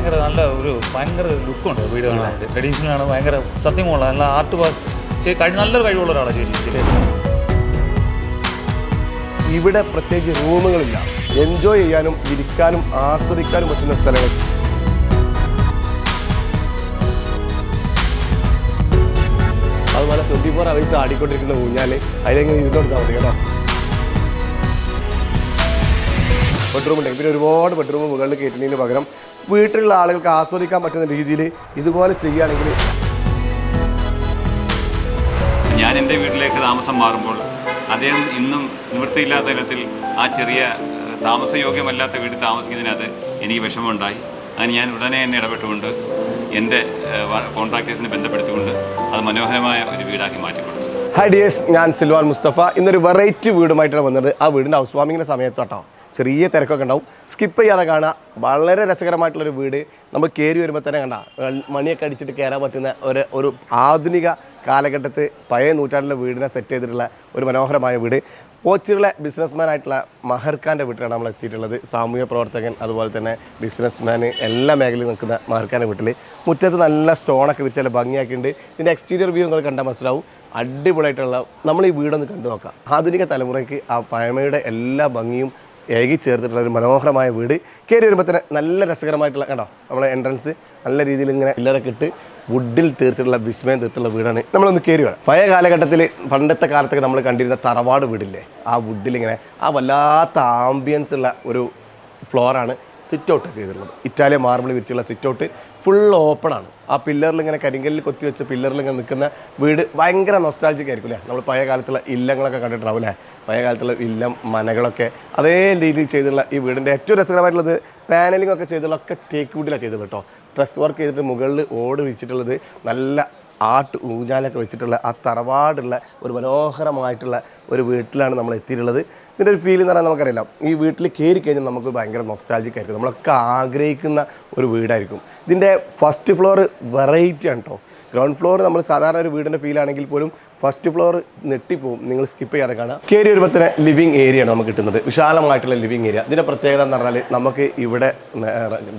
ഭയങ്കര നല്ല ഒരു ഭയങ്കര ലുക്കുണ്ട് വീട് കാണാനായിട്ട് ട്രഡീഷണൽ ആണ് ഭയങ്കര സത്യമുള്ള നല്ല ആർട്ട് കഴി നല്ലൊരു കഴിവുള്ള ഒരാളാണ് ചേച്ചി ഇവിടെ പ്രത്യേകിച്ച് റൂമുകളില്ല. എൻജോയ് ചെയ്യാനും ഇരിക്കാനും ആസ്വദിക്കാനും പറ്റുന്ന സ്ഥലങ്ങൾ. അതുപോലെ ട്വന്റി ഫോർ അവേഴ്സ് ആടിക്കൊണ്ടിരിക്കുന്ന ഊഞ്ഞാൽ അതിലെങ്ങനെ ഇരുന്നോടുത്താൽ മതി കേട്ടോ. ബെഡ്റൂം ഉണ്ടെങ്കിൽ പിന്നെ ഒരുപാട് ബെഡ്റൂം മുകളിൽ കയറ്റുന്നതിന് പകരം വീട്ടിലുള്ള ആളുകൾക്ക് ആസ്വദിക്കാൻ പറ്റുന്ന രീതിയിൽ ഇതുപോലെ ചെയ്യുകയാണെങ്കിൽ ഞാൻ എന്റെ വീട്ടിലേക്ക് താമസം മാറുമ്പോൾ അദ്ദേഹം ഇന്നും നിവൃത്തിയില്ലാത്ത ഇനത്തിൽ ആ ചെറിയ താമസയോഗ്യമല്ലാത്ത വീട്ടിൽ താമസിക്കുന്നതിനകത്ത് എനിക്ക് വിഷമമുണ്ടായി. അതിന് ഞാൻ ഉടനെ തന്നെ ഇടപെട്ടുകൊണ്ട് എന്റെ കോൺട്രാക്ടേഴ്സിനെ ബന്ധപ്പെടുത്തിക്കൊണ്ട് അത് മനോഹരമായ ഒരു വീടാക്കി മാറ്റിക്കൊടുത്തു. ഹൈ ഡിയേഴ്സ് ഞാൻ സിൽവാൻ മുസ്തഫ. ഇന്നൊരു വെറൈറ്റി വീടുമായിട്ടാണ് വന്നത്. ആ വീടിന്റെ ഹൗസ് വാമിങ്ങിന്റെ സമയത്ത് കേട്ടോ. ചെറിയ തിരക്കൊക്കെ ഉണ്ടാവും. സ്കിപ്പ് ചെയ്യാതെ കാണാം വളരെ രസകരമായിട്ടുള്ളൊരു വീട്. നമ്മൾ കയറി വരുമ്പോൾ തന്നെ കണ്ട മണിയൊക്കെ അടിച്ചിട്ട് കയറാൻ പറ്റുന്ന ഒരു ഒരു ആധുനിക കാലഘട്ടത്ത് പഴയ നൂറ്റാണ്ടിലെ വീടിനെ സെറ്റ് ചെയ്തിട്ടുള്ള ഒരു മനോഹരമായ വീട്. പോച്ചിറിലെ ബിസിനസ്മാൻ ആയിട്ടുള്ള മഹർഖാന്റെ വീട്ടിലാണ് നമ്മൾ എത്തിയിട്ടുള്ളത്. സാമൂഹ്യ പ്രവർത്തകൻ അതുപോലെ തന്നെ ബിസിനസ്മാൻ എല്ലാ മേഖലയിൽ നിൽക്കുന്ന മഹർഖാന്റെ വീട്ടിൽ മുറ്റത്ത് നല്ല സ്റ്റോണൊക്കെ വിരിച്ച് നല്ല ഭംഗിയാക്കിയിട്ടുണ്ട്. ഇതിന്റെ എക്സ്റ്റീരിയർ വ്യൂ നിങ്ങൾ കണ്ടാൽ മനസ്സിലാവും. അടിപൊളിയായിട്ടുള്ള നമ്മൾ ഈ വീടൊന്ന് കണ്ടു നോക്കാം. ആധുനിക തലമുറയ്ക്ക് ആ പഴമയുടെ എല്ലാ ഭംഗിയും ഏകി ചേർത്തിട്ടുള്ള ഒരു മനോഹരമായ വീട്. കയറി വരുമ്പോൾ തന്നെ നല്ല രസകരമായിട്ടുള്ള കണ്ടോ? നമ്മളെ എൻട്രൻസ് നല്ല രീതിയിൽ ഇങ്ങനെ പില്ലറൊക്കെ ഇട്ട് വുഡിൽ തീർത്തിട്ടുള്ള വിസ്മയം തീർത്തുള്ള വീടാണ്. നമ്മളൊന്ന് കയറി വരാം. പഴയ കാലഘട്ടത്തിൽ പണ്ടത്തെ കാലത്തൊക്കെ നമ്മൾ കണ്ടിരുന്ന തറവാട് വീടില്ലേ? ആ വുഡിൽ ഇങ്ങനെ ആ വല്ലാത്ത ആംബിയൻസ് ഉള്ള ഒരു ഫ്ലോറാണ് സിറ്റ് ഔട്ട് ചെയ്തിട്ടുള്ളത്. ഇറ്റാലിയൻ മാർബിൾ വിരിച്ചുള്ള സിറ്റ് ഔട്ട് ഫുൾ ഓപ്പൺ ആണ്. ആ പില്ലറിൽ ഇങ്ങനെ കരിങ്കല്ലിൽ കൊത്തി വെച്ച പില്ലറിൽ ഇങ്ങനെ നിൽക്കുന്ന വീട് ഭയങ്കര നൊസ്റ്റാൾജിക് ആയിരിക്കും അല്ലേ നമ്മൾ പഴയ കാലത്തുള്ള ഇല്ലങ്ങളൊക്കെ കണ്ടിട്ടുണ്ടാവും അല്ലേ? പഴയ കാലത്തുള്ള ഇല്ലം മനകളൊക്കെ അതേ രീതിയിൽ ചെയ്തിട്ടുള്ള ഈ വീടിന്റെ ഏറ്റവും രസകരമായിട്ടുള്ളത് പാനലിംഗ് ഒക്കെ ചെയ്തിട്ടുള്ള ഒക്കെ ടേക്ക് വുഡിലാണ് ചെയ്തത് കേട്ടോ. ഡ്രസ് വർക്ക് ചെയ്തിട്ട് മുകളിൽ ഓട് വിരിച്ചിട്ടുള്ളത് നല്ല ആട്ട് ഊഞ്ഞാലൊക്കെ വെച്ചിട്ടുള്ള ആ തറവാടുള്ള ഒരു മനോഹരമായിട്ടുള്ള ഒരു വീട്ടിലാണ് നമ്മൾ എത്തിയിട്ടുള്ളത്. ഇതിന്റെ ഒരു ഫീൽ എന്ന് പറഞ്ഞാൽ നമുക്കറിയില്ല. ഈ വീട്ടിൽ കയറി കഴിഞ്ഞാൽ നമുക്ക് ഭയങ്കര നൊസ്റ്റാൾജിക് ആയിരിക്കും. നമ്മളൊക്കെ ആഗ്രഹിക്കുന്ന ഒരു വീടായിരിക്കും. ഇതിന്റെ ഫസ്റ്റ് ഫ്ലോർ വെറൈറ്റി ആണ് കേട്ടോ ഗ്രൗണ്ട് ഫ്ലോർ നമ്മൾ സാധാരണ ഒരു വീടിന്റെ ഫീൽ ആണെങ്കിൽ പോലും ഫസ്റ്റ് ഫ്ലോർ നെട്ടിപ്പോവും നിങ്ങൾ സ്കിപ്പ് ചെയ്യാതെ കാണാം കയറി ഒരു തന്നെ ലിവിങ് ഏരിയയാണ് നമുക്ക് കിട്ടുന്നത്. വിശാലമായിട്ടുള്ള ലിവിങ് ഏരിയ ഇതിന്റെ പ്രത്യേകത എന്ന് പറഞ്ഞാൽ നമുക്ക് ഇവിടെ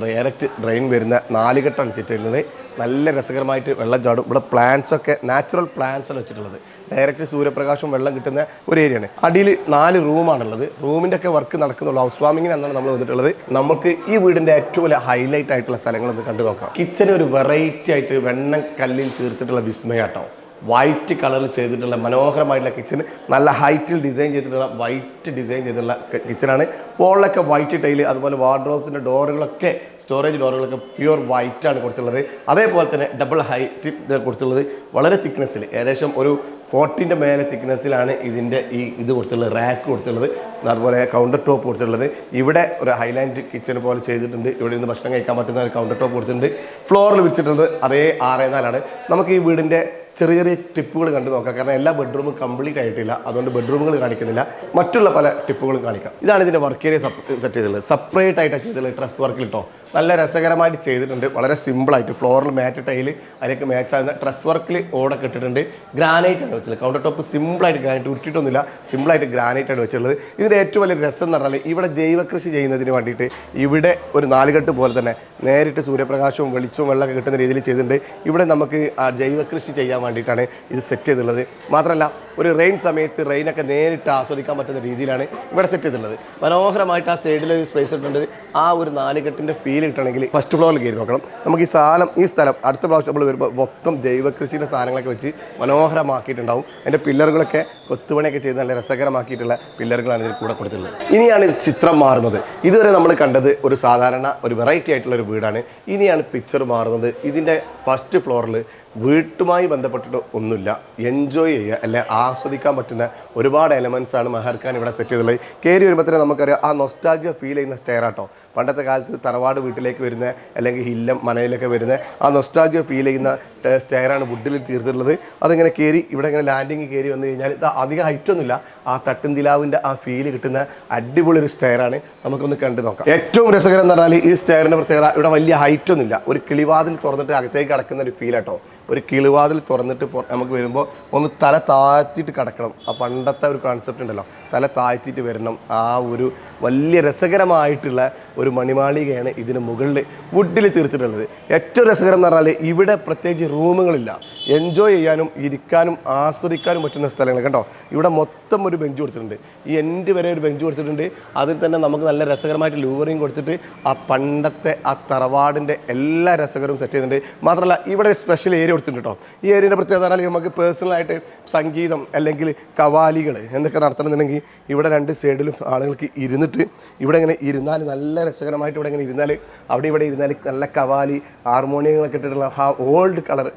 ഡയറക്റ്റ് ഡ്രെയിൻ വരുന്ന നാലുകെട്ടാണ് ചുറ്റുള്ളത് നല്ല രസകരമായിട്ട് വെള്ളം ചാടും. ഇവിടെ പ്ലാന്റ്സ് ഒക്കെ നാച്ചുറൽ പ്ലാന്റ്സ് ആണ് വെച്ചിട്ടുള്ളത്. ഡയറക്റ്റ് സൂര്യപ്രകാശം വെള്ളം കിട്ടുന്ന ഒരു ഏരിയയാണ് അടിയിൽ നാല് റൂമാണുള്ളത് റൂമിന്റെ ഒക്കെ വർക്ക് നടക്കുന്നുള്ളൂ. ഹൗസ് വാമിങ്ങിന് എന്നാണ് നമ്മൾ വന്നിട്ടുള്ളത്. നമുക്ക് ഈ വീടിന്റെ ഏറ്റവും വലിയ ഹൈലൈറ്റ് ആയിട്ടുള്ള സ്ഥലങ്ങളൊന്ന് കണ്ടു നോക്കാം. കിച്ചൺ ഒരു വെറൈറ്റി ആയിട്ട് വെണ്ണ കല്ലിൽ തീർത്തിട്ടുള്ള വിസ്മയാട്ടോ. വൈറ്റ് കളറിൽ ചെയ്തിട്ടുള്ള മനോഹരമായിട്ടുള്ള കിച്ചൺ നല്ല ഹൈറ്റിൽ ഡിസൈൻ ചെയ്തിട്ടുള്ള വൈറ്റ് ഡിസൈൻ ചെയ്തിട്ടുള്ള കിച്ചണാണ് വോളിലൊക്കെ വൈറ്റ് ടൈൽ അതുപോലെ വാർഡ്രോബ്സിന്റെ ഡോറുകളൊക്കെ സ്റ്റോറേജ് ഡോറുകളൊക്കെ പ്യുവർ വൈറ്റാണ് ആണ് കൊടുത്തുള്ളത് അതേപോലെ തന്നെ ഡബിൾ ഹൈറ്റ് കൊടുത്തുള്ളത് വളരെ തിക്നെസ്സിൽ ഏകദേശം ഒരു ഫോർട്ടീന്റെ മേലെ തിക്നെസ്സിലാണ് ഇതിന്റെ ഈ ഇത് കൊടുത്തുള്ളത് റാക്ക് കൊടുത്തുള്ളത് അതുപോലെ കൗണ്ടർ ടോപ്പ് കൊടുത്തിട്ടുള്ളത്. ഇവിടെ ഒരു ഹൈലാൻഡ് കിച്ചൺ പോലെ ചെയ്തിട്ടുണ്ട്. ഇവിടെ നിന്ന് ഭക്ഷണം കഴിക്കാൻ പറ്റുന്ന ഒരു കൗണ്ടർ ടോപ്പ് കൊടുത്തിട്ടുണ്ട്. ഫ്ലോറിൽ വെച്ചിട്ടുള്ളത് അതേ ആറേ നാലാണ്. നമുക്ക് ഈ വീടിന്റെ ചെറിയ ചെറിയ ടിപ്പുകൾ കണ്ടു നോക്കാം. കാരണം എല്ലാ ബെഡ്റൂമും കംപ്ലീറ്റ് ആയിട്ടില്ല. അതുകൊണ്ട് ബെഡ്റൂമുകൾ കാണിക്കുന്നില്ല. മറ്റുള്ള പല ടിപ്പുകളും കാണിക്കാം. ഇതാണ് ഇതിന്റെ വർക്ക് ഏരിയ സെറ്റ് ചെയ്തിട്ടുള്ളത് സെപ്പറേറ്റ് ആയിട്ടാണ് ചെയ്തിട്ടുള്ളത് ഡ്രസ് വർക്കിൽ കേട്ടോ നല്ല രസകരമായിട്ട് ചെയ്തിട്ടുണ്ട്. വളരെ സിമ്പിളായിട്ട് ഫ്ലോറിൽ മാറ്റ് ടൈൽ അതിലേക്ക് മാച്ച് ആകുന്ന ഡ്രസ് വർക്കിൽ ഓടൊക്കെ ഇട്ടിട്ടുണ്ട്. ഗ്രാനൈറ്റ് ആണ് വെച്ചത് കൗണ്ടർ ടോപ്പ് സിമ്പിളായിട്ട് ഗ്രാനൈറ്റ് ഉരുട്ടിയിട്ടൊന്നുമില്ല. സിമ്പിളായിട്ട് ഗ്രാനൈറ്റ് ആണ് വെച്ചിട്ടുള്ളത്. ഇതിന്റെ ഏറ്റവും വലിയ രസം എന്ന് പറഞ്ഞാൽ ഇവിടെ ജൈവ കൃഷി ചെയ്യുന്നതിന് വേണ്ടിയിട്ട് ഇവിടെ ഒരു നാലുകെട്ട് പോലെ തന്നെ നേരിട്ട് സൂര്യപ്രകാശവും വെളിച്ചവും വെള്ളമൊക്കെ കിട്ടുന്ന രീതിയിൽ ചെയ്തിട്ടുണ്ട്. ഇവിടെ നമുക്ക് ആ ജൈവ കൃഷി ചെയ്യാൻ വേണ്ടിയിട്ടാണ് ഇത് സെറ്റ് ചെയ്തിട്ടുള്ളത്. മാത്രമല്ല ഒരു റെയിൻ സമയത്ത് റെയിനൊക്കെ നേരിട്ട് ആസ്വദിക്കാൻ പറ്റുന്ന രീതിയിലാണ് ഇവിടെ സെറ്റ് ചെയ്തിട്ടുള്ളത്. മനോഹരമായിട്ട് ആ സൈഡിൽ ഒരു സ്പേസ് ഇട്ടുണ്ട് ആ ഒരു നാലുകെട്ടിന്റെ ഫീൽ കിട്ടണമെങ്കിൽ ഫസ്റ്റ് ഫ്ലോറിൽ കയറി നോക്കണം. നമുക്ക് ഈ സാധനം ഈ സ്ഥലം അടുത്ത പ്രാവശ്യം നമ്മൾ വരുമ്പോൾ മൊത്തം ജൈവ കൃഷിയുടെ സാധനങ്ങളൊക്കെ വെച്ച് മനോഹരമാക്കിയിട്ടുണ്ടാവും. അതിന്റെ പില്ലറുകളൊക്കെ കൊത്തുപണിയൊക്കെ ചെയ്ത് നല്ല രസകരമാക്കിയിട്ടുള്ള പില്ലറുകളാണ് ഇതിൽ കൂടെ കൊടുത്തിട്ടുള്ളത്. ഇനിയാണ് ചിത്രം മാറുന്നത്. ഇതുവരെ നമ്മൾ കണ്ടത് ഒരു സാധാരണ ഒരു വെറൈറ്റി ആയിട്ടുള്ള ഒരു വീടാണ്. ഇനിയാണ് പിക്ചർ മാറുന്നത്. ഇതിന്റെ ഫസ്റ്റ് ഫ്ലോറിൽ വീട്ടുമായി ബന്ധപ്പെട്ടിട്ട് ഒന്നുമില്ല. എൻജോയ് ചെയ്യുക. അല്ലെ ആസ്വദിക്കാൻ പറ്റുന്ന ഒരുപാട് എലമെൻസ് ആണ് മെഹർഖാൻ ഇവിടെ സെറ്റ് ചെയ്തിട്ടുള്ളത്. കയറി വരുമ്പോൾ തന്നെ നമുക്കറിയാം ആ നൊസ്റ്റാജിയ ഫീൽ ചെയ്യുന്ന സ്റ്റെയർ ആട്ടോ. പണ്ടത്തെ കാലത്ത് തറവാട് വീട്ടിലേക്ക് വരുന്ന അല്ലെങ്കിൽ ഹില്ലം മനയിലൊക്കെ വരുന്ന ആ നൊസ്റ്റാജിയ ഫീൽ ചെയ്യുന്ന സ്റ്റെയർ ആണ് വുഡിൽ തീർത്തിട്ടുള്ളത്. അതിങ്ങനെ കയറി ഇവിടെ ഇങ്ങനെ ലാൻഡിങ് കയറി വന്നു കഴിഞ്ഞാൽ ഇത് അധികം ഹൈറ്റ് ഒന്നുമില്ല. ആ തട്ടുംതിലാവിന്റെ ആ ഫീൽ കിട്ടുന്ന അടിപൊളി ഒരു സ്റ്റെയറാണ് നമുക്കൊന്ന് കണ്ടു നോക്കാം. ഏറ്റവും രസകരം എന്ന് പറഞ്ഞാൽ ഈ സ്റ്റെയറിന്റെ പ്രത്യേകത ഇവിടെ വലിയ ഹൈറ്റ് ഒന്നുമില്ല. ഒരു കിളിവാതിൽ തുറന്നിട്ട് അകത്തേക്ക് കടക്കുന്ന ഒരു ഫീൽ ആട്ടോ. ഒരു കിളിവാതിൽ തുറന്നിട്ട് നമുക്ക് വരുമ്പോൾ ഒന്ന് തല താഴ്ത്തിയിട്ട് കിടക്കണം. ആ പണ്ടത്തെ ഒരു കോൺസെപ്റ്റ് ഉണ്ടല്ലോ. തല താഴ്ത്തിയിട്ട് വരണം. ആ ഒരു വലിയ രസകരമായിട്ടുള്ള ഒരു മണിമാളികയാണ് ഇതിന് മുകളിൽ വുഡിൽ തീർത്തിട്ടുള്ളത്. ഏറ്റവും രസകരം എന്ന് പറഞ്ഞാൽ ഇവിടെ പ്രത്യേകിച്ച് റൂമുകളില്ല. എൻജോയ് ചെയ്യാനും ഇരിക്കാനും ആസ്വദിക്കാനും പറ്റുന്ന സ്ഥലങ്ങൾ കണ്ടോ? ഇവിടെ മൊത്തം ഒരു ബെഞ്ച് കൊടുത്തിട്ടുണ്ട്. ഈ എൻഡ് വരെ ഒരു ബെഞ്ച് കൊടുത്തിട്ടുണ്ട്. അതിൽ തന്നെ നമുക്ക് നല്ല രസകരമായിട്ട് ലൂവറിങ് കൊടുത്തിട്ട് ആ പണ്ടത്തെ ആ തറവാടിന്റെ എല്ലാ രസകരവും സെറ്റ് ചെയ്യുന്നുണ്ട് മാത്രമല്ല ഇവിടെ സ്പെഷ്യൽ ഏരിയ കൊടുത്തിട്ടുണ്ട് കേട്ടോ. ഈ ഏരിയയുടെ പ്രത്യേകത പറഞ്ഞാൽ നമുക്ക് പേഴ്സണലായിട്ട് സംഗീതം അല്ലെങ്കിൽ കവാലികൾ എന്തൊക്കെ നടത്തണമെന്നുണ്ടെങ്കിൽ ഇവിടെ രണ്ട് സൈഡിലും ആളുകൾക്ക് ഇരുന്നിട്ട് ഇവിടെ ഇങ്ങനെ ഇരുന്നാൽ നല്ല രസകരമായിട്ട് ഇവിടെ ഇങ്ങനെ ഇരുന്നാൽ അവിടെ ഇവിടെ ഇരുന്നാൽ നല്ല കവാലി ഹാർമോണിയങ്ങളൊക്കെ ഇട്ടിട്ടുള്ള ആ ഓൾഡ് കളർ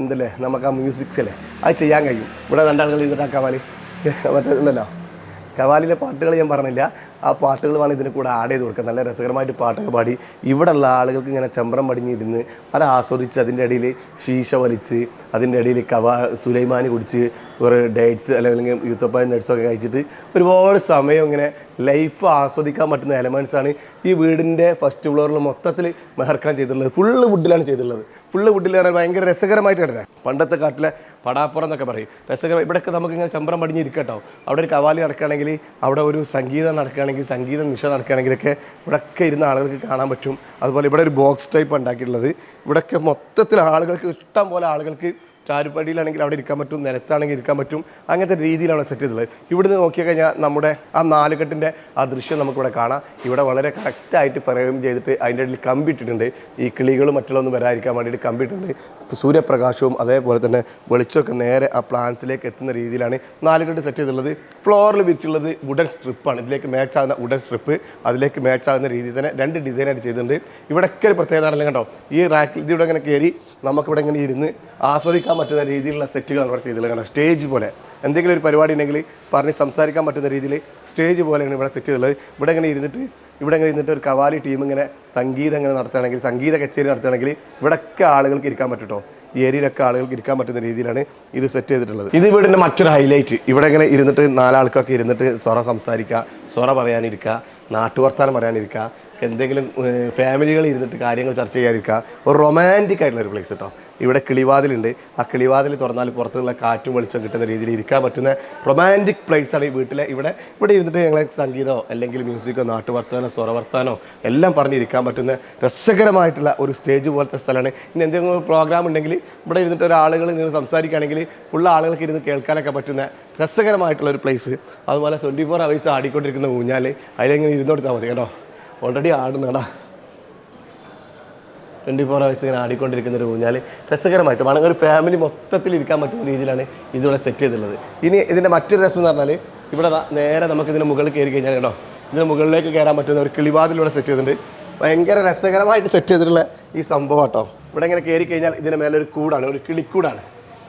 എന്തല്ലേ നമുക്ക് ആ മ്യൂസിക്സ് അല്ലേ? അത് ചെയ്യാൻ കഴിയും. ഇവിടെ രണ്ടാളുകൾ ഇരുന്നിട്ട് ആ കവാലി മറ്റേ ഉണ്ടല്ലോ. കവാലിലെ പാട്ടുകൾ ഞാൻ പറഞ്ഞില്ല. ആ പാട്ടുകൾ വേണം ഇതിന് കൂടെ ആഡ് ചെയ്ത് കൊടുക്കുക. നല്ല രസകരമായിട്ട് പാട്ടൊക്കെ പാടി. ഇവിടെയുള്ള ആളുകൾക്ക് ഇങ്ങനെ ചമ്പ്രം പടിഞ്ഞിരുന്ന് അത് ആസ്വദിച്ച് അതിന്റെ ഇടയിൽ ശീശ വലിച്ച് അതിന്റെ ഇടയിൽ കവ സുലൈമാനി കുടിച്ച് ഒരു ഡേറ്റ്സ് അല്ലെങ്കിൽ യൂത്തപ്പായ നെഡ്സൊക്കെ കഴിച്ചിട്ട് ഒരുപാട് സമയം ഇങ്ങനെ ലൈഫ് ആസ്വദിക്കാൻ പറ്റുന്ന എലമെൻസ് ആണ് ഈ വീടിന്റെ ഫസ്റ്റ് ഫ്ലോറിൽ മൊത്തത്തിൽ മെഹർക്കാൻ ചെയ്തിട്ടുള്ളത്. ഫുള്ള് വുഡിലാണ് ചെയ്തിട്ടുള്ളത്. ഫുള്ള് വുഡിൽ പറഞ്ഞാൽ ഭയങ്കര രസകരമായിട്ട് കിടക്കുന്നത് പണ്ടത്തെ കാട്ടിലെ പടാപ്പുറം എന്നൊക്കെ പറയും. രസകരം ഇവിടെയൊക്കെ നമുക്ക് ഇങ്ങനെ ചമ്പ്രം പടിഞ്ഞിരിക്കട്ടോ അവിടെ ഒരു കവാലി നടക്കുകയാണെങ്കിൽ അവിടെ ഒരു സംഗീതം നടക്കുകയാണെങ്കിൽ സംഗീത നിശ നടക്കുകയാണെങ്കിലൊക്കെ ഇവിടെയൊക്കെ ഇരുന്ന ആളുകൾക്ക് കാണാൻ പറ്റും. അതുപോലെ ഇവിടെ ഒരു ബോക്സ് ടൈപ്പ് ഉണ്ടാക്കിയിട്ടുള്ളത്. ഇവിടെയൊക്കെ മൊത്തത്തിൽ ആളുകൾക്ക് ഇഷ്ടം പോലെ ആളുകൾക്ക് ചാരുപടിയിലാണെങ്കിൽ അവിടെ ഇരിക്കാൻ പറ്റും നിലത്താണെങ്കിൽ ഇരിക്കാൻ പറ്റും. അങ്ങനത്തെ രീതിയിലാണ് സെറ്റ് ചെയ്തിട്ടുള്ളത്. ഇവിടുന്ന് നോക്കിയാൽ കഴിഞ്ഞാൽ നമ്മുടെ ആ നാലുകെട്ടിന്റെ ആ ദൃശ്യം നമുക്കിവിടെ കാണാം. ഇവിടെ വളരെ കറക്റ്റായിട്ട് പ്രയോഗം ചെയ്തിട്ട് അതിന്റെ ഇടയിൽ കമ്പി ഇട്ടിട്ടുണ്ട്. ഈ കിളികളും മറ്റുള്ളതൊന്നും വരാതിരിക്കാൻ വേണ്ടിയിട്ട് കമ്പി ഇട്ടിട്ടുണ്ട്. ഇപ്പോൾ സൂര്യപ്രകാശവും അതേപോലെ തന്നെ വെളിച്ചമൊക്കെ നേരെ ആ പ്ലാന്റ്സിലേക്ക് എത്തുന്ന രീതിയിലാണ് നാലുകെട്ട് സെറ്റ് ചെയ്തിട്ടുള്ളത്. ഫ്ലോറിൽ വിരിച്ചുള്ളത് വുഡൻ സ്ട്രിപ്പാണ് ഇതിലേക്ക് മാച്ച് ആകുന്ന വുഡൻ സ്ട്രിപ്പ് അതിലേക്ക് മാച്ച് ആകുന്ന രീതിയിൽ തന്നെ രണ്ട് ഡിസൈനായിട്ട് ചെയ്തിട്ടുണ്ട്. ഇവിടെയൊക്കെ ഒരു പ്രത്യേകത കണ്ടോ ഈ റാക്കിൽ ഇതിവിടെ ഇങ്ങനെ കയറി നമുക്കിവിടെ ഇങ്ങനെ ഇരുന്ന് ആസ്വദിക്കാൻ പറ്റുന്ന രീതിയിലുള്ള സെറ്റുകൾ ഇവിടെ ചെയ്തിട്ടുള്ളത്. കാരണം സ്റ്റേജ് പോലെ എന്തെങ്കിലും ഒരു പരിപാടി ഉണ്ടെങ്കിൽ പറഞ്ഞ് സംസാരിക്കാൻ പറ്റുന്ന രീതിയിൽ സ്റ്റേജ് പോലെയാണ് ഇവിടെ സെറ്റ് ചെയ്തിട്ടുള്ളത്. ഇവിടെ ഇങ്ങനെ ഇരുന്നിട്ട് ഇവിടെ ഇങ്ങനെ ഇരുന്നിട്ട് ഒരു കവാലി ടീം ഇങ്ങനെ സംഗീതം ഇങ്ങനെ നടത്തുകയാണെങ്കിൽ സംഗീത കച്ചേരി നടത്തുകയാണെങ്കിൽ ഇവിടെയൊക്കെ ആളുകൾക്ക് ഇരിക്കാൻ പറ്റട്ടോ ഈ ഏരിയയിലൊക്കെ ആളുകൾക്ക് ഇരിക്കാൻ പറ്റുന്ന രീതിയിലാണ് ഇത് സെറ്റ് ചെയ്തിട്ടുള്ളത്. ഇത് വീടിന്റെ മറ്റൊരു ഹൈലൈറ്റ് ഇവിടെ ഇങ്ങനെ ഇരുന്നിട്ട് നാലാൾക്കൊക്കെ ഇരുന്നിട്ട് സ്വറ സംസാരിക്കുക സ്വറ പറയാനിരിക്കുക നാട്ടുവർത്താനം പറയാനിരിക്കുക. എന്തെങ്കിലും ഫാമിലികൾ ഇരുന്നിട്ട് കാര്യങ്ങൾ ചർച്ച ചെയ്യാതിരിക്കുക. ഒരു റൊമാന്റിക് ആയിട്ടുള്ള ഒരു പ്ലേസ് കേട്ടോ ഇവിടെ കിളിവാതിലുണ്ട്. ആ കിളിവാതിൽ തുറന്നാൽ പുറത്തുനിന്നുള്ള കാറ്റും വെളിച്ചം കിട്ടുന്ന രീതിയിൽ ഇരിക്കാൻ പറ്റുന്ന റൊമാന്റിക് പ്ലേസ് ആണ് ഈ വീട്ടിലെ. ഇവിടെ ഇവിടെ ഇരുന്നിട്ട് ഞങ്ങളെ സംഗീതമോ അല്ലെങ്കിൽ മ്യൂസിക്കോ നാട്ടുവർത്താനോ സ്വരവർത്താനോ എല്ലാം പറഞ്ഞിരിക്കാൻ പറ്റുന്ന രസകരമായിട്ടുള്ള ഒരു സ്റ്റേജ് പോലത്തെ സ്ഥലമാണ്. ഇനി എന്തെങ്കിലും പ്രോഗ്രാം ഉണ്ടെങ്കിൽ ഇവിടെ ഇരുന്നിട്ട് ഒരാളുകൾ നിങ്ങൾ സംസാരിക്കുകയാണെങ്കിൽ ഉള്ള ആളുകൾക്ക് ഇരുന്ന് കേൾക്കാനൊക്കെ പറ്റുന്ന രസകരമായിട്ടുള്ള ഒരു പ്ലേസ് അതുപോലെ ട്വന്റി ഫോർ അവേഴ്സ് ആടിക്കൊണ്ടിരിക്കുന്ന ഊഞ്ഞാൽ അതിലെങ്ങനെ ഇരുന്നോടുത്താൽ മതി കേട്ടോ. ഓൾറെഡി ആടുന്നടാ. ട്വന്റി ഫോർ അവേഴ്സ് ഇങ്ങനെ ആടിക്കൊണ്ടിരിക്കുന്ന ഒരു ഊഞ്ഞാൽ രസകരമായിട്ട് വേണമെങ്കിൽ ഒരു ഫാമിലി മൊത്തത്തിൽ ഇരിക്കാൻ പറ്റുന്ന രീതിയിലാണ് ഇതിവിടെ സെറ്റ് ചെയ്തിട്ടുള്ളത്. ഇനി ഇതിന്റെ മറ്റൊരു രസം എന്ന് പറഞ്ഞാൽ ഇവിടെ നേരെ നമുക്ക് ഇതിന് മുകളിൽ കയറി കഴിഞ്ഞാൽ കേട്ടോ ഇതിന് മുകളിലേക്ക് കയറാൻ പറ്റുന്ന ഒരു കിളിവാതിൽ ഇവിടെ സെറ്റ് ചെയ്തിട്ടുണ്ട്. ഭയങ്കര രസകരമായിട്ട് സെറ്റ് ചെയ്തിട്ടുള്ള ഈ സംഭവം കേട്ടോ. ഇവിടെ ഇങ്ങനെ കയറി കഴിഞ്ഞാൽ ഇതിന്റെ മേലെ ഒരു കൂടാണ് ഒരു കിളിക്കൂടാണ്.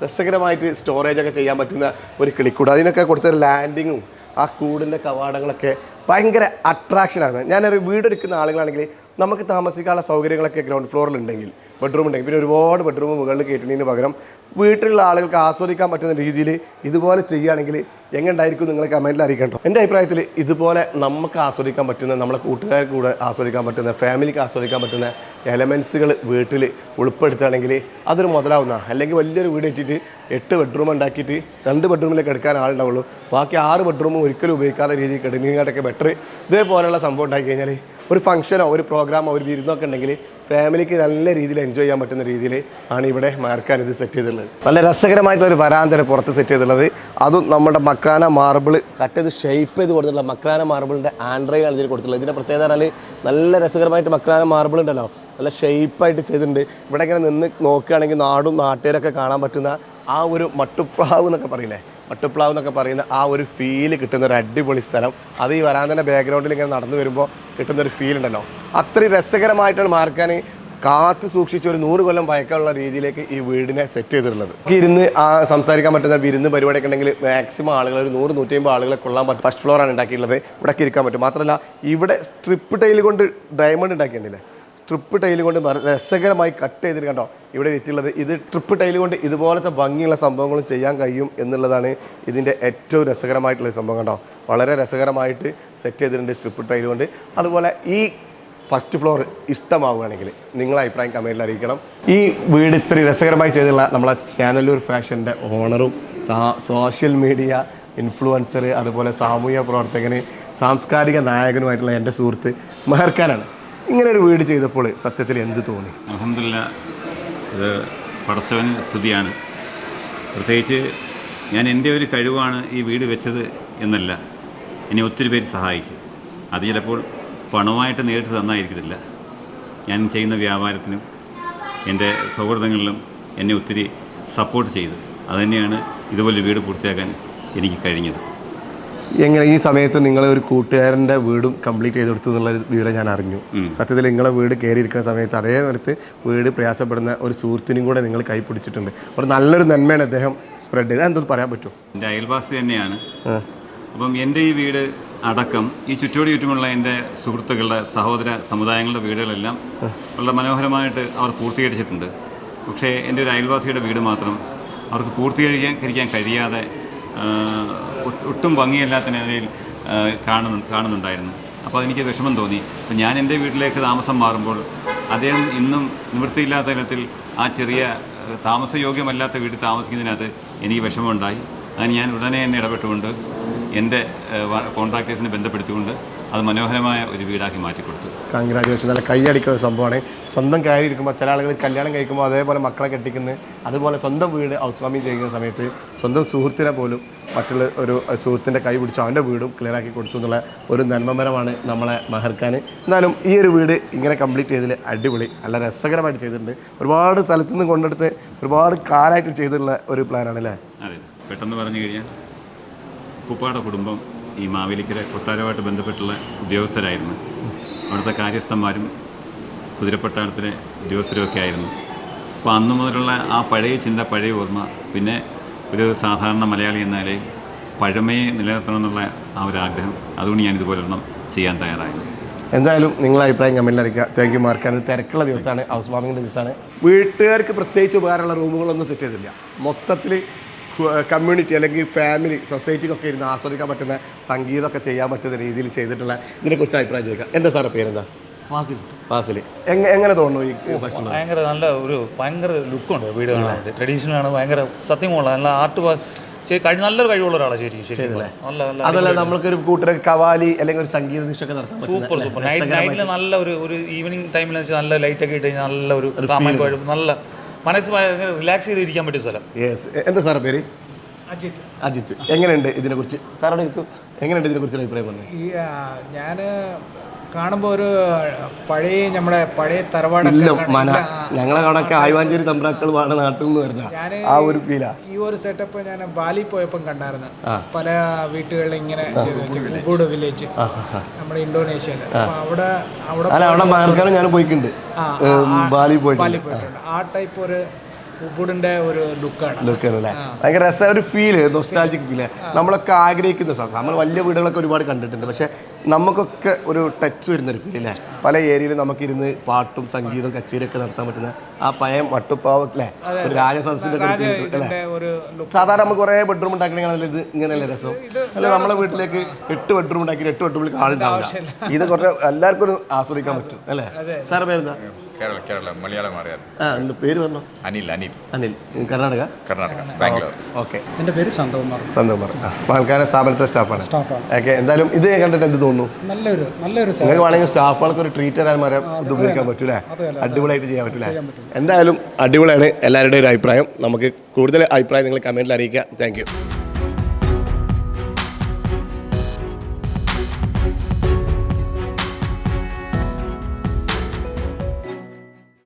രസകരമായിട്ട് സ്റ്റോറേജൊക്കെ ചെയ്യാൻ പറ്റുന്ന ഒരു കിളിക്കൂട്. അതിനൊക്കെ കൊടുത്തൊരു ലാൻഡിങ്ങും ആ കൂടിന്റെ കവാടങ്ങളൊക്കെ ഭയങ്കര അട്രാക്ഷനാണ് ഞാനൊരു വീടൊരുക്കുന്ന ആളുകളാണെങ്കിൽ നമുക്ക് താമസിക്കാനുള്ള സൗകര്യങ്ങളൊക്കെ ഗ്രൗണ്ട് ഫ്ലോറിൽ ഉണ്ടെങ്കിൽ ബെഡ്റൂം ഉണ്ടെങ്കിൽ പിന്നെ ഒരുപാട് ബെഡ്റൂം മുകളിൽ കയറ്റുന്നതിന് പകരം വീട്ടിലുള്ള ആളുകൾക്ക് ആസ്വദിക്കാൻ പറ്റുന്ന രീതിയിൽ ഇതുപോലെ ചെയ്യുകയാണെങ്കിൽ എങ്ങനെയുണ്ടായിരിക്കും നിങ്ങൾ കമന്റിൽ അറിയിക്കണം എന്റെ അഭിപ്രായത്തിൽ ഇതുപോലെ നമുക്ക് ആസ്വദിക്കാൻ പറ്റുന്ന നമ്മളെ കൂട്ടുകാർക്ക് കൂടെ ആസ്വദിക്കാൻ പറ്റുന്ന ഫാമിലിക്ക് ആസ്വദിക്കാൻ പറ്റുന്ന എലമെൻസുകൾ വീട്ടിൽ ഉൾപ്പെടുത്തുകയാണെങ്കിൽ അതൊരു മുതലാവുന്ന അല്ലെങ്കിൽ വലിയൊരു വീട് ഇട്ടിട്ട് എട്ട് ബെഡ്റൂം ഉണ്ടാക്കിയിട്ട് രണ്ട് ബെഡ്റൂമിലേക്ക് എടുക്കാൻ ആളുണ്ടാവുള്ളൂ. ബാക്കി ആറ് ബെഡ്റൂമും ഒരിക്കലും ഉപയോഗിക്കാത്ത രീതിയിൽ കിടങ്ങിയാട്ടൊക്കെ ബെറ്റർ ഇതേപോലെയുള്ള സംഭവം ഉണ്ടാക്കി കഴിഞ്ഞാൽ ഒരു ഫംഗ്ഷനോ ഒരു പ്രോഗ്രാമോ ഒരു വിരുന്നൊക്കെ ഉണ്ടെങ്കിൽ ഫാമിലിക്ക് നല്ല രീതിയിൽ എൻജോയ് ചെയ്യാൻ പറ്റുന്ന രീതിയിൽ ആണ് ഇവിടെ മാർക്കാൻ ഇത് സെറ്റ് ചെയ്തിട്ടുള്ളത്. നല്ല രസകരമായിട്ടുള്ള ഒരു വരാന്തര പുറത്ത് സെറ്റ് ചെയ്തിട്ടുള്ളത്. അതും നമ്മുടെ മക്രാന മാർബിൾ കറ്റത് ഷേപ്പ് ചെയ്ത് കൊടുത്തിട്ടുള്ള മക്രാന മാർബിളിന്റെ ആൻഡ്രൈയാണ് ഇതിൽ കൊടുത്തിട്ടുള്ളത്. ഇതിന്റെ പ്രത്യേകത പറഞ്ഞാൽ നല്ല രസകരമായിട്ട് മക്രാന മാർബിൾ ഉണ്ടല്ലോ. നല്ല ഷേപ്പായിട്ട് ചെയ്തിട്ടുണ്ട്. ഇവിടെ ഇങ്ങനെ നിന്ന് നോക്കുകയാണെങ്കിൽ നാടും നാട്ടുകാരൊക്കെ കാണാൻ പറ്റുന്ന ആ ഒരു മട്ടുപ്ലാവ് എന്നൊക്കെ പറയില്ലേ? മട്ടുപ്ലാവ് എന്നൊക്കെ പറയുന്ന ആ ഒരു ഫീൽ കിട്ടുന്ന ഒരു അടിപൊളി സ്ഥലം. അത് ഈ വരാന്തന്റെ ബാക്ക്ഗ്രൗണ്ടിൽ ഇങ്ങനെ നടന്നു വരുമ്പോൾ കിട്ടുന്ന ഒരു ഫീൽ ഉണ്ടല്ലോ. അത്രയും രസകരമായിട്ടാണ് മാർക്കാൻ കാത്തു സൂക്ഷിച്ച് ഒരു നൂറ് കൊല്ലം പഴക്കമുള്ള രീതിയിലേക്ക് ഈ വീടിനെ സെറ്റ് ചെയ്തിട്ടുള്ളത്. ഇരുന്ന് ആ സംസാരിക്കാൻ പറ്റുന്ന വിരുന്ന് പരിപാടിയൊക്കെ ഉണ്ടെങ്കിൽ മാക്സിമം ആളുകൾ ഒരു നൂറ് നൂറ്റി ആളുകളെ കൊള്ളാൻ പറ്റും. ഫസ്റ്റ് ഫ്ലോറാണ് ഉണ്ടാക്കിയിട്ടുള്ളത്. ഇവിടെ ഇരിക്കാൻ പറ്റും. മാത്രമല്ല ഇവിടെ സ്ട്രിപ്പ് ടൈൽ കൊണ്ട് ഡയമണ്ട് ഉണ്ടാക്കിയിട്ടുണ്ടല്ലേ സ്ട്രിപ്പ് ടൈൽ കൊണ്ട് രസകരമായി കട്ട് ചെയ്തിട്ട് കണ്ടോ? ഇവിടെ വെച്ചിട്ടുള്ളത്. ഇത് ട്രിപ്പ് ടൈൽ കൊണ്ട് ഇതുപോലത്തെ ഭംഗിയുള്ള സംഭവങ്ങളും ചെയ്യാൻ കഴിയും എന്നുള്ളതാണ് ഇതിന്റെ ഏറ്റവും രസകരമായിട്ടുള്ള സംഭവം കണ്ടോ? വളരെ രസകരമായിട്ട് സെറ്റ് ചെയ്തിട്ടുണ്ട് സ്ട്രിപ്പ് ടൈൽ കൊണ്ട് അതുപോലെ ഈ ഫസ്റ്റ് ഫ്ലോർ ഇഷ്ടമാവുകയാണെങ്കിൽ നിങ്ങളെ അഭിപ്രായം കമന്റിൽ അറിയിക്കണം. ഈ വീട് ഇത്ര രസകരമായി ചെയ്തുള്ള നമ്മളെ ചാനലൂർ ഫാഷന്റെ ഓണറും സോഷ്യൽ മീഡിയ ഇൻഫ്ലുവൻസർ അതുപോലെ സാമൂഹ്യ പ്രവർത്തകന് സാംസ്കാരിക നായകനുമായിട്ടുള്ള എന്റെ സുഹൃത്ത് മെഹർഖാനാണ്. ഇങ്ങനെ ഒരു വീട് ചെയ്തപ്പോൾ സത്യത്തിൽ എന്ത് തോന്നി? അലഹമില്ല ഇത് പടച്ചവന് സ്തുതിയാണ്. പ്രത്യേകിച്ച് ഞാൻ എന്റെ ഒരു കഴിവാണ് ഈ വീട് വെച്ചത് എന്നല്ല. എന്നെ ഒത്തിരി പേര് സഹായിച്ചു. അത് ചിലപ്പോൾ പണമായിട്ട് നേരിട്ട് തന്നായിരിക്കത്തില്ല ഞാൻ ചെയ്യുന്ന വ്യാപാരത്തിനും എന്റെ സൗഹൃദങ്ങളിലും എന്നെ ഒത്തിരി സപ്പോർട്ട് ചെയ്തു. അതുതന്നെയാണ് ഇതുപോലെ വീട് പൂർത്തിയാക്കാൻ എനിക്ക് കഴിഞ്ഞത്. എങ്ങനെ ഈ സമയത്ത് നിങ്ങളെ ഒരു കൂട്ടുകാരന്റെ വീടും കംപ്ലീറ്റ് ചെയ്ത് കൊടുത്തു എന്നുള്ള വിവരം ഞാൻ അറിഞ്ഞു. സത്യത്തിൽ നിങ്ങളെ വീട് കയറിയിരിക്കുന്ന സമയത്ത് അതേ നേരത്ത് വീട് പ്രയാസപ്പെടുന്ന ഒരു സുഹൃത്തിനും കൂടെ നിങ്ങൾ കൈ പിടിച്ചിട്ടുണ്ട്. ഒരു നല്ലൊരു നന്മയാണ് അദ്ദേഹം സ്പ്രെഡ് ചെയ്ത് എന്തൊന്നും പറയാൻ പറ്റുമോ? എന്റെ അയൽവാസി തന്നെയാണ്. അപ്പം എന്റെ ഈ വീട് അടക്കം ഈ ചുറ്റോട് ചുറ്റുമുള്ള എന്റെ സുഹൃത്തുക്കളുടെ സഹോദര സമുദായങ്ങളുടെ വീടുകളെല്ലാം വളരെ മനോഹരമായിട്ട് അവർ പൂർത്തീകരിച്ചിട്ടുണ്ട്. പക്ഷേ എന്റെ ഒരു അയൽവാസിയുടെ വീട് മാത്രം അവർക്ക് പൂർത്തീകരിക്കാൻ കരിക്കാൻ കഴിയാതെ ഒട്ടും ഭംഗിയല്ലാത്ത നിലയിൽ കാണുന്നു കാണുന്നുണ്ടായിരുന്നു. അപ്പോൾ അതെനിക്ക് വിഷമം തോന്നി. അപ്പം ഞാൻ എന്റെ വീട്ടിലേക്ക് താമസം മാറുമ്പോൾ അദ്ദേഹം ഇന്നും നിവൃത്തിയില്ലാത്ത ഇനത്തിൽ ആ ചെറിയ താമസയോഗ്യമല്ലാത്ത വീട്ടിൽ താമസിക്കുന്നതിനകത്ത് എനിക്ക് വിഷമമുണ്ടായി. അതിന് ഞാൻ ഉടനെ തന്നെ ഇടപെട്ടുകൊണ്ട് എന്റെ കോൺട്രാക്ടേഴ്സിനെ ബന്ധപ്പെടുത്തിക്കൊണ്ട് അത് മനോഹരമായ ഒരു വീടാക്കി മാറ്റിക്കൊടുത്തു. കൺഗ്രാജുലേഷൻ നല്ല കൈയടിക്കുന്ന ഒരു സംഭവമാണ്. സ്വന്തം കയറി ഇരിക്കുമ്പോൾ ചില ആളുകൾ കല്യാണം കഴിക്കുമ്പോൾ അതേപോലെ മക്കളെ കെട്ടിക്കുന്ന അതുപോലെ സ്വന്തം വീട് ഹൗസ് വാമിങ് ചെയ്യുന്ന സമയത്ത് സ്വന്തം സുഹൃത്തിനെ പോലും മറ്റുള്ള ഒരു സുഹൃത്തിന്റെ കൈ പിടിച്ച് അവന്റെ വീടും ക്ലിയറാക്കി കൊടുത്തു എന്നുള്ള ഒരു നന്മമരമാണ് നമ്മളെ മഹർഖാൻ എന്നാലും ഈ ഒരു വീട് ഇങ്ങനെ കംപ്ലീറ്റ് ചെയ്തതിൽ അടിപൊളി നല്ല രസകരമായിട്ട് ചെയ്തിട്ടുണ്ട്. ഒരുപാട് സ്ഥലത്തു നിന്ന് കൊണ്ടെടുത്ത് ഒരുപാട് കാലമായിട്ട് ചെയ്തിട്ടുള്ള ഒരു പ്ലാനാണ് അല്ലേ അതെ. പെട്ടെന്ന് പറഞ്ഞു കഴിഞ്ഞാൽ ഉപ്പുപ്പാടെ കുടുംബം ഈ മാവേലിക്കര കൊട്ടാരമായിട്ട് ബന്ധപ്പെട്ടുള്ള ഉദ്യോഗസ്ഥരായിരുന്നു. അവിടുത്തെ കാര്യസ്ഥന്മാരും കുതിരപ്പട്ടാളത്തിലെ ഉദ്യോഗസ്ഥരും ഒക്കെ ആയിരുന്നു. അപ്പോൾ അന്നു മുതലുള്ള ആ പഴയ ചിന്ത പഴയ ഓർമ്മ പിന്നെ ഒരു സാധാരണ മലയാളി എന്നാലേ പഴമയെ നിലനിർത്തണമെന്നുള്ള ആ ഒരു ആഗ്രഹം അതുകൊണ്ട് ഞാൻ ഇതുപോലൊരെണ്ണം ചെയ്യാൻ തയ്യാറായത് എന്തായാലും നിങ്ങളെ അഭിപ്രായം കമ്മിൽ അറിയിക്കുക. താങ്ക് യു മാർക്കാൻ തിരക്കുള്ള ദിവസമാണ് ഹൗസ് വാമിങ്ങിന്റെ ദിവസമാണ്. വീട്ടുകാർക്ക് പ്രത്യേകിച്ച് ഉപകാരമുള്ള റൂമുകളൊന്നും സെറ്റ് ചെയ്തില്ല മൊത്തത്തിൽ കമ്മ്യൂണിറ്റി അല്ലെങ്കിൽ ഫാമിലി സൊസൈറ്റിക്കൊക്കെ ഇരുന്ന് ആസ്വദിക്കാൻ പറ്റുന്ന സംഗീതമൊക്കെ ചെയ്യാൻ പറ്റുന്ന രീതിയിൽ ചെയ്തിട്ടുള്ള ഇതിനെക്കുറിച്ച് അഭിപ്രായം ചോദിക്കാം. എന്താ സാറേ പേരെന്താ? ഫാസിൽ. ഫാസിൽ. എങ്ങനെ എങ്ങനെ തോന്നുന്നു ഈ ഭയങ്കര നല്ല ഒരു ഭയങ്കര ലുക്കുണ്ട് വീട് ട്രഡീഷണൽ ആണ് ഭയങ്കര സത്യം കൊള്ളാം നല്ല ആർട്ട് കഴി നല്ലൊരു കഴിവുള്ള ഒരാളാണ് ശരി ശരിക്കും നമ്മൾക്ക് ഒരു അതല്ല നമ്മൾക്കൊരു കൂട്ടരെ കവാലി അല്ലെങ്കിൽ ഒരു സംഗീത നിശയൊക്കെ നടത്താം സൂപ്പർ സൂപ്പർ നൈറ്റ് നൈറ്റിൽ നല്ല ഒരു ഒരു ഈവനിങ് ടൈമിൽ വെച്ചാൽ നല്ല ലൈറ്റ് ഒക്കെ ഇട്ട് കഴിഞ്ഞാൽ നല്ല ഒരു നല്ല മനസ്സ് റിലാക്സ് ചെയ്ത് ഇരിക്കാൻ പറ്റിയ സ്ഥലം. യെസ് എന്താ സാറേ പേര്? അജിത്ത് അജിത്ത് എങ്ങനെയുണ്ട് ഇതിനെക്കുറിച്ച്? സാറോട് ഇരിക്കും എങ്ങനെയുണ്ട് ഇതിനെക്കുറിച്ച് അഭിപ്രായം പറഞ്ഞു? ഞാൻ കാണുമ്പോൾ ഒരു പഴയ നമ്മുടെ പഴയ തറവാടൊക്കെ ഞങ്ങളെ കണക്കെ ആയുവാഞ്ചേരി തമ്പ്രാക്കൾ വാണ നാട്ടിൽ നിന്ന് വരുന്ന ആ ഒരു ഫീലാ ഈ ഒരു സെറ്റപ്പ് ഞാൻ ബാലി പോയപ്പം കണ്ടായിരുന്നു. പല വീട്ടുകളിൽ ഇങ്ങനെ ചെയ്തു വില്ലേജ് നമ്മുടെ ഇന്തോനേഷ്യയിൽ അവിടെ അവിടെ അവിടെ ഞാൻ പോയിട്ടുണ്ട്. ബാലി പോയിട്ടുണ്ട്. ആ ടൈപ്പ് ഒരു ഒരു ലുക്കാണ് ലുക്കാണ് അല്ലേ ഭയങ്കര രസം ഒരു ഫീൽ നൊസ്റ്റാൾജിക് ഫീൽ നമ്മളൊക്കെ ആഗ്രഹിക്കുന്ന സാധനം നമ്മൾ വലിയ വീടുകളൊക്കെ ഒരുപാട് കണ്ടിട്ടുണ്ട്. പക്ഷെ നമുക്കൊക്കെ ഒരു ടച്ച് വരുന്ന ഒരു ഫീൽ അല്ലേ പല ഏരിയയിലും നമുക്കിരുന്ന് പാട്ടും സംഗീതവും കച്ചേരിയൊക്കെ നടത്താൻ പറ്റുന്ന ആ പഴയ മട്ടുപ്പാവ് അല്ലേ ഒരു രാജസദസ്സിന്റെ ഒരു സാധാരണ നമുക്ക് കുറേ ബെഡ്റൂം ഉണ്ടാക്കണമെങ്കിൽ ഇത് ഇങ്ങനെയല്ലേ രസം? അല്ല നമ്മളെ വീട്ടിലേക്ക് എട്ട് ബെഡ്റൂം ഉണ്ടാക്കി എട്ട് ബെഡ്റൂമിൽ ആളുണ്ടാവില്ല. ഇത് കുറേ എല്ലാവർക്കും ഒരു ആസ്വദിക്കാൻ പറ്റും അല്ലേ? സാറ് പേരെന്താ? കേരള കേരള മലയാളം അറിയാം. ആ എന്ത് പേര് പറഞ്ഞു? അനിൽ അനിൽ. അനിൽ. കർണാടക? കർണാടക ബാംഗ്ലൂർ. ഓക്കെ. എന്റെ പേര് ശാന്തകുമാർ സന്തോമാർ പാലക്കാട് സ്ഥാപനത്തെ സ്റ്റാഫാണ്. സ്റ്റാഫാണ്. ഓക്കെ എന്തായാലും ഇത് കണ്ടിട്ട് എന്ത് തോന്നുന്നു? നല്ലൊരു നല്ലൊരു നിങ്ങൾക്ക് വേണമെങ്കിൽ സ്റ്റാഫുകൾക്ക് ഒരു ട്രീറ്റ് തരാൻ മരം ഇത് ഉപയോഗിക്കാൻ പറ്റൂലേ അടിപൊളിയായിട്ട് ചെയ്യാൻ പറ്റൂലേ എന്തായാലും അടിപൊളിയാണ് എല്ലാവരുടെയും ഒരു അഭിപ്രായം. നമുക്ക് കൂടുതൽ അഭിപ്രായം നിങ്ങൾ കമന്റിൽ അറിയിക്കുക. താങ്ക്